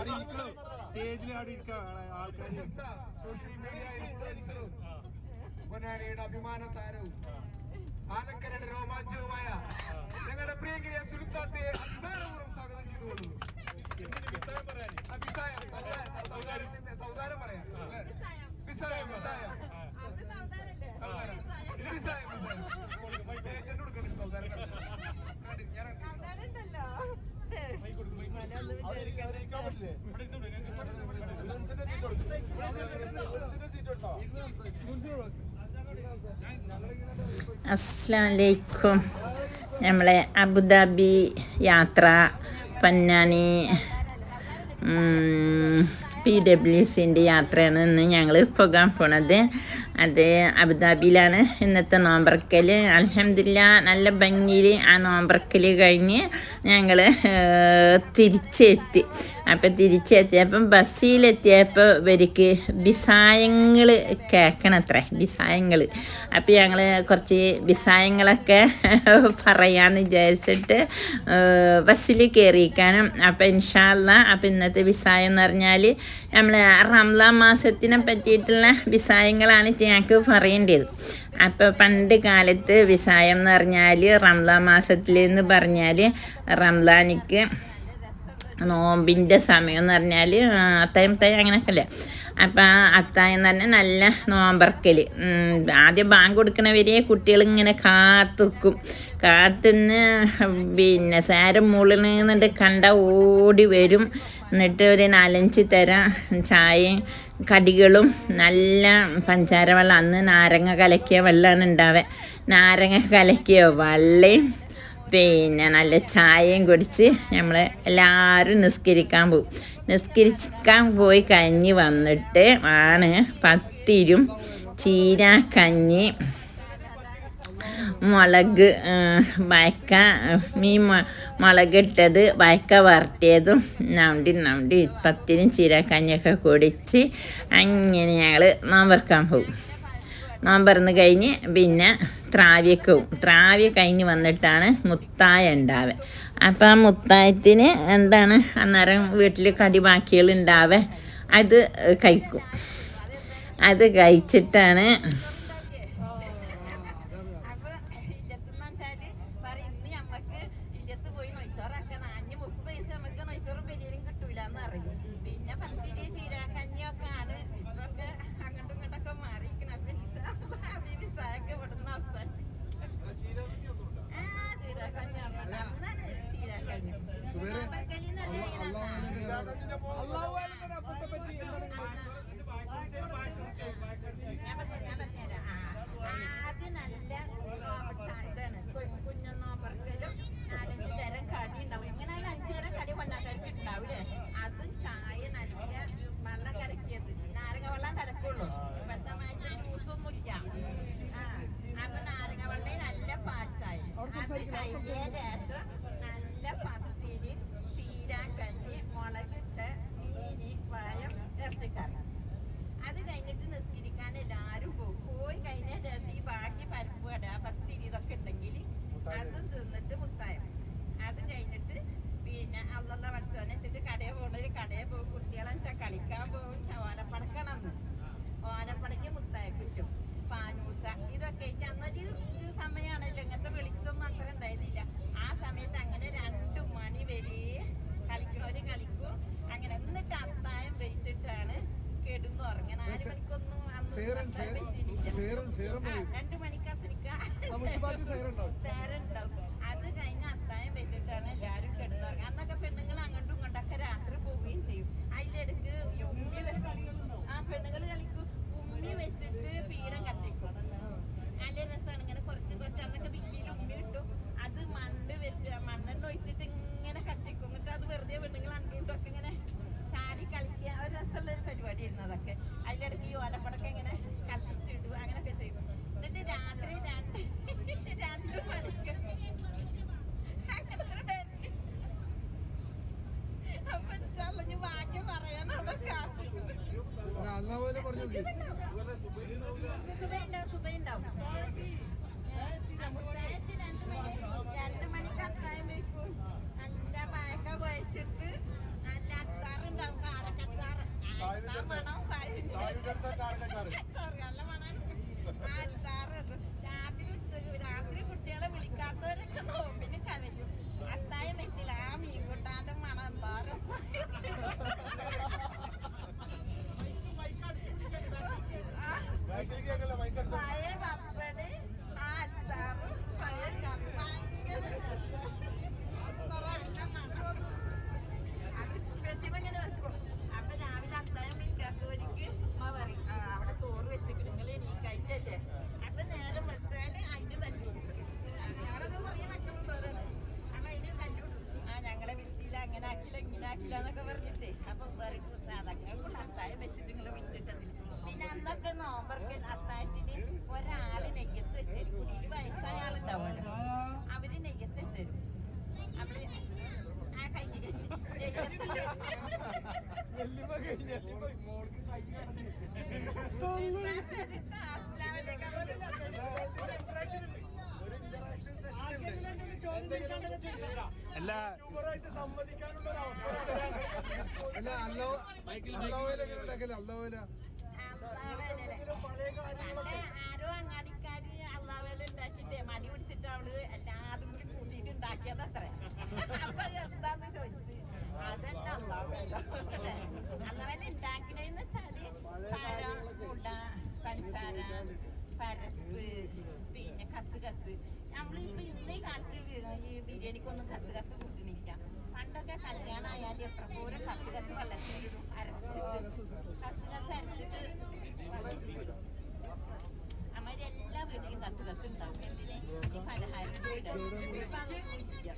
സ്റ്റേജിൽ അവിടെ ഇരിക്കാം ആൾക്കാർ സോഷ്യൽ മീഡിയ ഇൻഫ്ലുവൻസറും പൊന്നാനിയുടെ അഭിമാന താരവും ആനക്കരയുടെ രോമാഞ്ചവുമായ ഞങ്ങളുടെ പ്രിയങ്കരിയ സുൽത്താത്തെ അഭിമാനപൂർവം സ്വാഗതം ചെയ്തുകൊള്ളുന്നു അഭിസായം തൗദാരത്തിന്റെ തൗദാരം പറയാം അല്ലേ? ബിസായം ബിസായം തൗദാരം. ഇത് ബിസായം ബിസായം ഏറ്റവും കൊടുക്കണം തൗദാരം കണ്ടു. ഞാൻ കണ്ടു. അസ്ലാമലൈക്കും നമ്മളെ അബുദാബി യാത്ര പൊന്നാനി പി ഡബ്ല്യു സിന്റെ യാത്രയാണ് ഇന്ന് ഞങ്ങൾ പോകാൻ പോണത്. അത് അബുദാബിയിലാണ് ഇന്നത്തെ നോമ്പറക്കൽ അലഹമില്ല നല്ല ഭംഗിയിൽ ആ നോമ്പറക്കൽ കഴിഞ്ഞ് ഞങ്ങൾ തിരിച്ചെത്തി. അപ്പം തിരിച്ചെത്തിയപ്പം ബസ്സിലെത്തിയപ്പോൾ ഇവർക്ക് ബിസായങ്ങൾ കേൾക്കണത്രേ ബിസായങ്ങൾ അപ്പം ഞങ്ങൾ കുറച്ച് ബിസായങ്ങളൊക്കെ പറയാമെന്ന് വിചാരിച്ചിട്ട് ബസ്സിൽ കയറിയിരിക്കാനും അപ്പം ഇൻഷാല്ല അപ്പം ഇന്നത്തെ ബിസായം എന്ന് പറഞ്ഞാൽ നമ്മൾ റംലാൻ മാസത്തിനെ പറ്റിയിട്ടുള്ള വിസായങ്ങളാണ് ഞങ്ങൾക്ക് പറയേണ്ടത്. അപ്പോൾ പണ്ട് കാലത്ത് വിസായം എന്ന് പറഞ്ഞാൽ റംലാൻ മാസത്തിൽ എന്ന് പറഞ്ഞാൽ റംലാനിക്ക് നോമ്പിന്റെ സമയം എന്ന് പറഞ്ഞാൽ അത്തായും അത്തായം അങ്ങനെയൊക്കെ അല്ലേ അപ്പം ആ അത്തായം പറഞ്ഞാൽ നല്ല നോമ്പറക്കൽ ആദ്യം ബാങ്ക് കൊടുക്കണവരെ കുട്ടികൾ ഇങ്ങനെ കാത്തുക്കും. കാത്തുനിന്ന് പിന്നെ സാരം മുകളിൽ കണ്ട ഓടി വരും. എന്നിട്ട് ഒരു നാലഞ്ച് തരം ചായയും കടികളും നല്ല പഞ്ചാര വെള്ളം അന്ന് നാരങ്ങ കലക്കിയ വെള്ളമാണ് ഉണ്ടാവുക. നാരങ്ങ കലക്കിയ വെള്ളയും പിന്നെ നല്ല ചായയും കുടിച്ച് നമ്മൾ എല്ലാവരും നിസ്കരിക്കാൻ പോകും നിസ്കരിക്കാൻ പോയി കഞ്ഞി വന്നിട്ട് ആണ് പത്തിരും ചീര കഞ്ഞി മുളക് വയക്ക മീൻ മുളകിട്ടത് വയക്ക വരട്ടിയതും നവണ്ടി നവണ്ടി പത്തിനും ചീരക്കഞ്ഞൊക്കെ കുടിച്ച് അങ്ങനെ ഞങ്ങൾ നോമ്പറക്കാൻ പോകും നോമ്പറന്ന് കഴിഞ്ഞ് പിന്നെ ത്രാവിയൊക്കെ പോവും ത്രാവ്യ കഴിഞ്ഞ് വന്നിട്ടാണ് മുത്തായ ഉണ്ടാവുക അപ്പം ആ മുത്തായത്തിന് എന്താണ് അന്നേരം വീട്ടിൽ കടി ബാക്കികൾ ഉണ്ടാവുക അത് കഴിക്കും. അത് കഴിച്ചിട്ടാണ് ആദ്യം നല്ല ഇതാണ് കുഞ്ഞു നോമ്പർക്കലും നാലഞ്ച് തരം കടി ഉണ്ടാവും എങ്ങനെയായാലും അഞ്ചു തരം കടി കൊണ്ടാക്കാൻ ഉണ്ടാവില്ലേ അതും ചായ നല്ല വെള്ളം കലക്കിയത് നാരങ്ങ വെള്ളം കലക്കുള്ളൂ ഇപ്പത്തമായിട്ട് ജ്യൂസൊന്നും ഇല്ല ആ അപ്പൊ നാരങ്ങ വെള്ളം നല്ല പാൽ ചായ അത് കഴിഞ്ഞ ശേഷം നല്ല പത്തിരി ചീരാക്കഞ്ഞി മുളകിട്ട് മീന് പഴം ഇറച്ചിക്കറി അത് കഴിഞ്ഞിട്ട് നിസ്കരിക്കാൻ എല്ലാവരും പോകും പോയി കഴിഞ്ഞ ശേഷം ഈ ബാക്കി പരിപ്പ് വട പത്തിരി ഇതൊക്കെ ഉണ്ടെങ്കിൽ അതും തിന്നിട്ട് മുത്തായം അത് കഴിഞ്ഞിട്ട് പിന്നെ അല്ലല്ല പഠിച്ചോനെ വെച്ചിട്ട് കടയിൽ പോകണൊരു കടയിൽ പോകും കുട്ടികളെ വെച്ചാൽ കളിക്കാൻ പോകും ഓലപ്പടക്കണമെന്ന് ഓലപ്പടയ്ക്ക് മുത്തായ കുറ്റും. പാനൂസ ഇതൊക്കെ ആയിട്ട് അന്നൊരു ഒരു സമയമാണല്ലോ ഇങ്ങനത്തെ വെളിച്ചൊന്നും അത്ര ഉണ്ടായിരുന്നില്ല. ആ സമയത്ത് അങ്ങനെ രണ്ടു മണി വരെ കളിക്കണവര് കളിക്കും. അങ്ങനെ എന്നിട്ട് അത്തായം വെച്ചിട്ടാണ് കെടുന്നു ഉറങ്ങണം ആറ് മണിക്കൊന്നും അന്ന് വെച്ചിട്ടില്ല രണ്ട് മണിക്ക് അസനിക്ക. സേരുണ്ടാവും അത് കഴിഞ്ഞ് അത്തായം വെച്ചിട്ടാണ് എല്ലാരും കിടന്നുറങ്ങുക അന്നൊക്കെ പെണ്ണുങ്ങൾ അങ്ങോട്ടും രാത്രി പോവുകയും ചെയ്യും. അതിലിടക്ക് ആ പെണ്ണുങ്ങൾ കളിക്കും. ഉമ്മി വെച്ചിട്ട് പീരം കത്തിക്കും. നല്ല രസമാണ് ഇങ്ങനെ കുറച്ച് കുറച്ച് അന്നൊക്കെ ബില്ലിയിൽ ഉമ്മി കിട്ടും അത് മണ്ണ് വെച്ച് മണ്ണെണ്ണ ഒഴിച്ചിട്ട് ഇങ്ങനെ കത്തിക്കും എന്നിട്ട് അത് വെറുതെ പെണ്ണുങ്ങൾ അണ്ടുകൊണ്ടൊക്കെ ഇങ്ങനെ ചാടി കളിക്കുക ഒരു രസമുള്ള ഒരു പരിപാടിയായിരുന്നു അതൊക്കെ അതിലിടക്ക് ഈ ഓലപ്പടക്കം ഇങ്ങനെ കത്തിച്ചിടുക അങ്ങനെയൊക്കെ ചെയ്യും എന്നിട്ട് രാത്രി രണ്ട് രണ്ട് മണിക്ക് അങ്ങനത്തെ ഒരു അപ്പൊ ഇൻഷാല്ലാ ഇനി ബാക്കി പറയാൻ അവിടെ കാത്തിരിക്കുന്നു സുബയുണ്ടാവും സുബയുണ്ടാവും മുത്തായത്ത് രണ്ട് മണി രണ്ട് മണിക്ക് അത്തായം വെക്കും നല്ല പായക്ക കുഴച്ചിട്ട് നല്ല അച്ചാറുണ്ടാവും എന്താ മണം സായിന്റെ? Sorry, നല്ല മണാണ്. ആ അച്ചാറ് അത്. രാത്രി ഉച്ചയ്ക്ക് രാത്രി കുട്ടികളെ വിളിക്കാത്തവരൊക്കെ നോമ്പിന് കരയും അത്തായം വെച്ചില്ല ആ മീൻ കൂട്ടാന്റെ മണം എന്താ രസം പഴയ പപ്പട് ആ അച്ചാറ് പഴയ കറി ഭയങ്കര രസം. നല്ല മണം. അത് വെട്ടിപ്പ് ഇങ്ങനെ വെക്കും. അപ്പൊ രാവിലെ അത്താഴം വിളിക്കാത്തവർക്ക് ഉമ്മ പറയും "ആ, അവിടെ ചോറ് വെച്ചിട്ട് നിങ്ങൾ എണീക്കായിട്ടല്ലേ അപ്പൊ നേരം വെച്ചാൽ അതിന് തല്ലു കൊടുക്കും. ഞങ്ങളൊക്കെ കുറേ മറ്റുള്ളവരാണ് അപ്പൊ അതിന് തല്ലു കൊടുക്കും. ആ ഞങ്ങളെ വിളിച്ചില്ല അങ്ങനെ ആക്കില്ല ഇങ്ങനെ ആക്കില്ല എന്നൊക്കെ പറഞ്ഞിട്ടേ അപ്പൊ പറയും അത്താഴം വെച്ചിട്ട് നിങ്ങൾ വിളിച്ചിട്ടതില്ല പിന്നെ അന്നൊക്കെ നോമ്പർക്ക് അത്താഴത്തിന് ഒരാൾ നെയ്യത്ത് വെച്ചേരും. കുടിയിൽ വയസ്സായ ആളുണ്ടാവുമല്ലോ അവർ നെയ്യത്ത് വെച്ചേരും. അവർ ആ നെയ്യത്ത് അല്ല. അല്ല അല്ലോ അല്ലോയില എങ്ങനെ ഉണ്ടാക്കൽ? അല്ലോയില ആരോ അങ്ങാടിക്കാര് അള്ളാവേല ഉണ്ടാക്കിട്ടേ മടി പിടിച്ചിട്ട് അവൾ എല്ലാതും കൂടി കൂട്ടിയിട്ട് ഉണ്ടാക്കിയത് അത്ര. അപ്പൊ എന്താന്ന് ചോദിച്ചു? അതന്നെ അള്ളാവേല അള്ളാവേല ഉണ്ടാക്കണേന്ന് വെച്ചാൽ പഴം മുട പഞ്ചസാര പരപ്പ് പിന്നെ കസുകസ് നമ്മളിപ്പോ ഇന്നേ കാലത്ത് ഈ ബിരിയാണിക്കൊന്നും കസ് കൂട്ടണില്ല. പണ്ടൊക്കെ കല്യാണം ആയാൽ എത്ര പോലെ കസുകസ് വെള്ളത്തിലിടും അരച്ചിട്ട് കസുകസ് അരച്ചിട്ട് അമ്മയുടെ എല്ലാ വീട്ടിലും കസുകസ് ഉണ്ടാവും. എന്തിനെ? ഈ ഇവിടെ ഇടാൻ ഇപ്പൊ അതൊന്നും ഇല്ല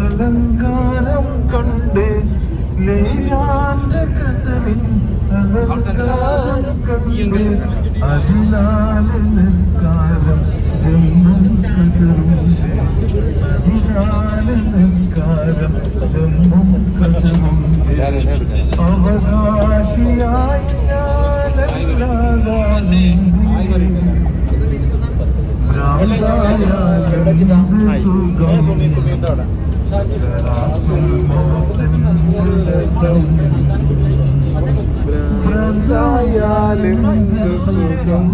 അലങ്കാരം കണ്ട് ലേയാന്റെ കസവിൻ അലങ്കാരം കണ്ട് അതിനാല് നിസ്കാരം ജന്മം കസറുണ്ട് അതിനാല് നിസ്കാരം ജന്മം കസറുണ്ട് അവകാശിയായി സുഖം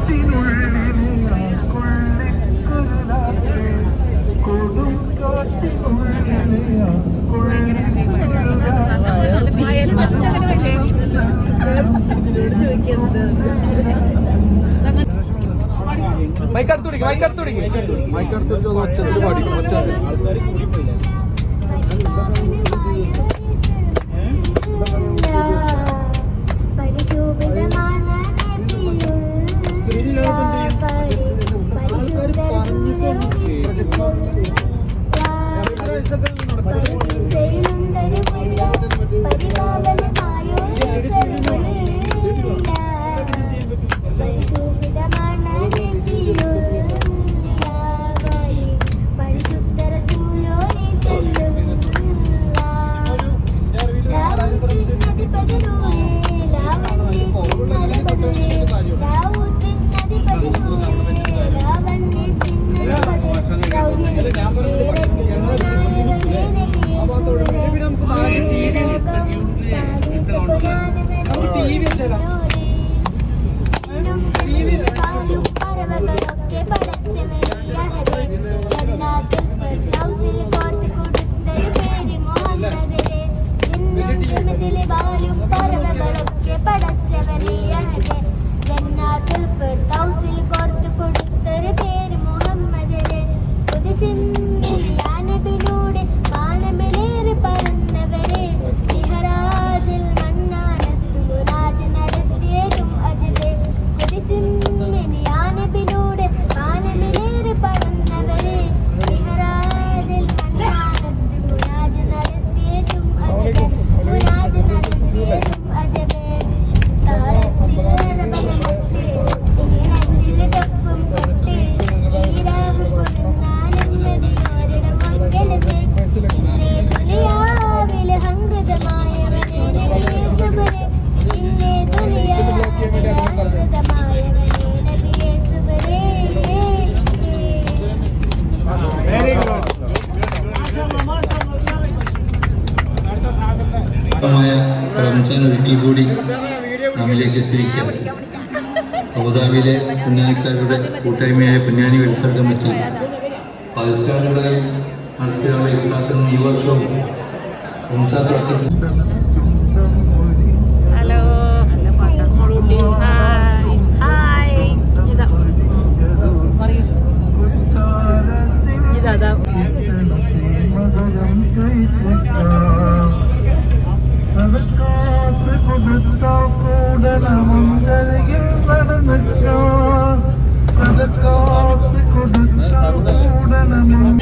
കൊടുങ്കാട്ടിനുള്ളിലെ കൊള്ളിക്കൊരുനാട്ടെ മൈക്കടുത്ത് മൈക്കടുത്ത് മൈക്കടുത്ത് പിടിച്ച് ഒച്ചത്തിൽ പാടിക്കും iyi bir selam. റംസാൻ ഒരുക്കി കൂടി നമ്മിലേക്ക് എത്തിയിരിക്കുകയാണ്. അബുദാബിയിലെ പുന്നാനിക്കാരുടെ കൂട്ടായ്മയായ പുന്നാനി വെൽഫെയർ കമ്മിറ്റി. പാകിസ്ഥാനിലൂടെ നടത്തിയുള്ള ഇഫ്ലാക്കുന്ന ഈ വർഷവും ഹലോ. காத்து கொடுத்தால் கூட நமங்கரையில் நடந்துச்சான் சதக்காத்து கொடுத்தால் கூட நம்ம